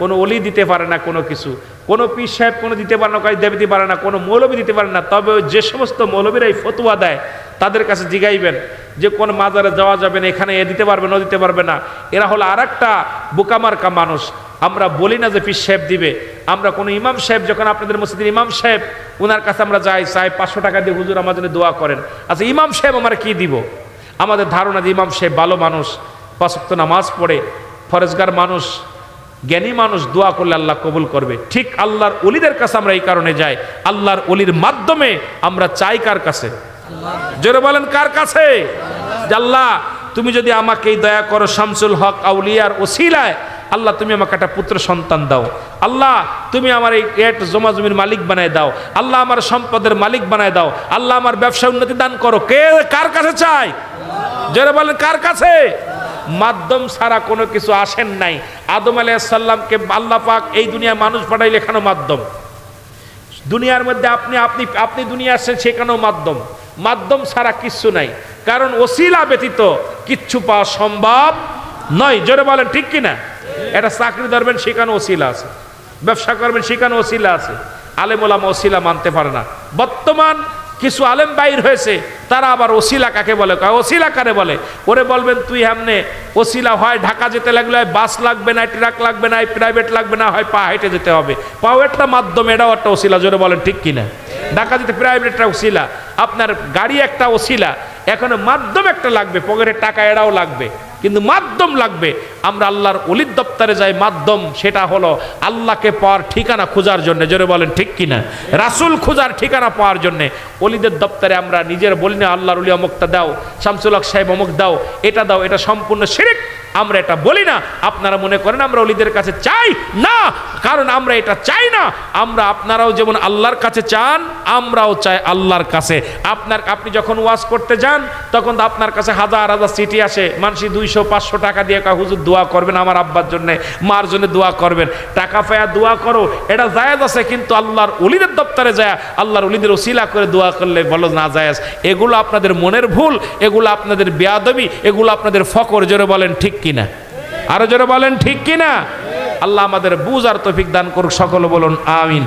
কোনো অলি দিতে পারে না কোনো কিছু। কোনো পীর সাহেব কোনো দিতে পারে না কাজ দিতে পারে না, কোনো মৌলবী দিতে পারে না। তবে যে সমস্ত মৌলবীরা এই ফতুয়া দেয়, তাদের কাছে জিগাইবেন যে কোন মাজারে যাওয়া যাবে না, এখানে এ দিতে পারবে না দিতে পারবে না। এরা হলো আর একটা বোকামার্কা মানুষ। আমরা বলি না যে পীর সাহেব দিবে। আমরা কোনো ইমাম সাহেব, যখন আপনাদের মসজিদের ইমাম সাহেব ওনার কাছে আমরা যাই চাই পাঁচশো টাকা দিয়ে হুজুর আমার জন্য দোয়া করেন। আচ্ছা ইমাম সাহেব আমরা কি দিব? আমাদের ধারণা যে ইমাম সাহেব ভালো মানুষ পাঁচক্ত নামাজ পড়ে, ফরেজগার মানুষ জ্ঞানী মানুষ দোয়া করলে আল্লাহ কবুল করবে। ঠিক আল্লাহর অলিদের কাছে আমরা এই কারণে যাই। আল্লাহর অলির মাধ্যমে আমরা চাই কার কাছে? জোরে বলেন, কার কাছে? আল্লাহ, তুমি যদি আমাকে এই দয়া করো, শামসুল হক আউলিয়ার ওসিলায়, আল্লাহ তুমি আমাকে একটা পুত্র সন্তান দাও। আল্লাহ, তুমি আমার এই এট জমা জমির মালিক বানায় দাও। আল্লাহ আমার সম্পদের মালিক বানায় দাও। আল্লাহ আমার ব্যবসা উন্নতি দান করো। কে, কার কাছে চাই জোরে বলেন, কার কাছে? মাধ্যম ছাড়া কোনো কিছু আসেন নাই। আদম আলাইসাল্লামকে আল্লাহ পাক এই দুনিয়ায় মানুষ পাঠাই লেখানো মাধ্যম? দুনিয়ার মধ্যে আপনি আপনি আপনি দুনিয়া আসছেন সেখানেও মাধ্যম? মাধ্যম ছাড়া কিচ্ছু নাই। কারণ ওসিলা ব্যতীত কিচ্ছু পাওয়া সম্ভব নয়। জোরে বলেন, ঠিক কিনা? এটা চাকরি ধরবেন সেখানে ওসিলা আছে? ব্যবসা করবেন সেখানে ওসিলা আছে? আলেমোলাম ওসিলা মানতে পারে না। বর্তমান কিছু আলেম বাইর হয়েছে তারা আবার ওসিলা কাকে বলে? ওসিলা কারে বলে? ওরে বলবেন, তুই হামনে ওসিলা হয়, ঢাকা যেতে লাগলে হয়, বাস লাগবে না, ট্রাক লাগবে না, প্রাইভেট লাগবে না, হয় পা হেঁটে যেতে হবে। পাও একটা মাধ্যম, এটাও একটা ওসিলা, জোরে বলেন, ঠিক কিনা? ঢাকা যেতে প্রাইভেটটা ওসিলা, আপনার গাড়ি একটা ওসিলা, এখন মাধ্যম একটা লাগবে পকেটের টাকা এরাও লাগবে। কিন্তু মাধ্যম লাগবে। আমরা আল্লাহর অলির দপ্তরে যাই, মাধ্যম সেটা হলো আল্লাহকে পাওয়ার ঠিকানা খোঁজার জন্য। জোরে বলেন, ঠিক কিনা? রাসুল খোঁজার ঠিকানা পাওয়ার জন্য। অলিদের দপ্তরে আমরা নিজের বলি না, আল্লাহর অলি অমুকটা দাও, শামসুল হক সাহেব অমুক দাও, এটা দাও, এটা সম্পূর্ণ শিরিক। আমরা এটা বলি না, আপনারা মনে করেন আমরা অলিদের কাছে চাই? না, কারণ আমরা এটা চাই না। আমরা আপনারাও যেমন আল্লাহর কাছে চান, আমরাও চাই আল্লাহর কাছে। আপনার, আপনি যখন ওয়াজ করতে যান, তখন তো আপনার কাছে হাজার হাজার সিটি আসে। মানুষই দুইশো, পাঁচশো টাকা দিয়ে হুজুর, দোয়া করবেন আমার আব্বার জন্য, মার জন্য দোয়া করবেন। টাকা পায়া দোয়া করো, এটা জায়েজ আছে, কিন্তু আল্লাহর অলিদের দপ্তরে যায়, আল্লাহর অলিদের ওসিলা করে দোয়া করলে বলো না জায়েজ। এগুলো আপনাদের মনের ভুল, এগুলো আপনাদের বেয়াদবি, এগুলো আপনাদের ফকর, জোরে বলেন ঠিক কিনা? আরও জোরে বলেন, ঠিক কিনা? আল্লাহ আমাদের বুঝ আর তৌফিক দান করুক, সকল বলুন, আমিন।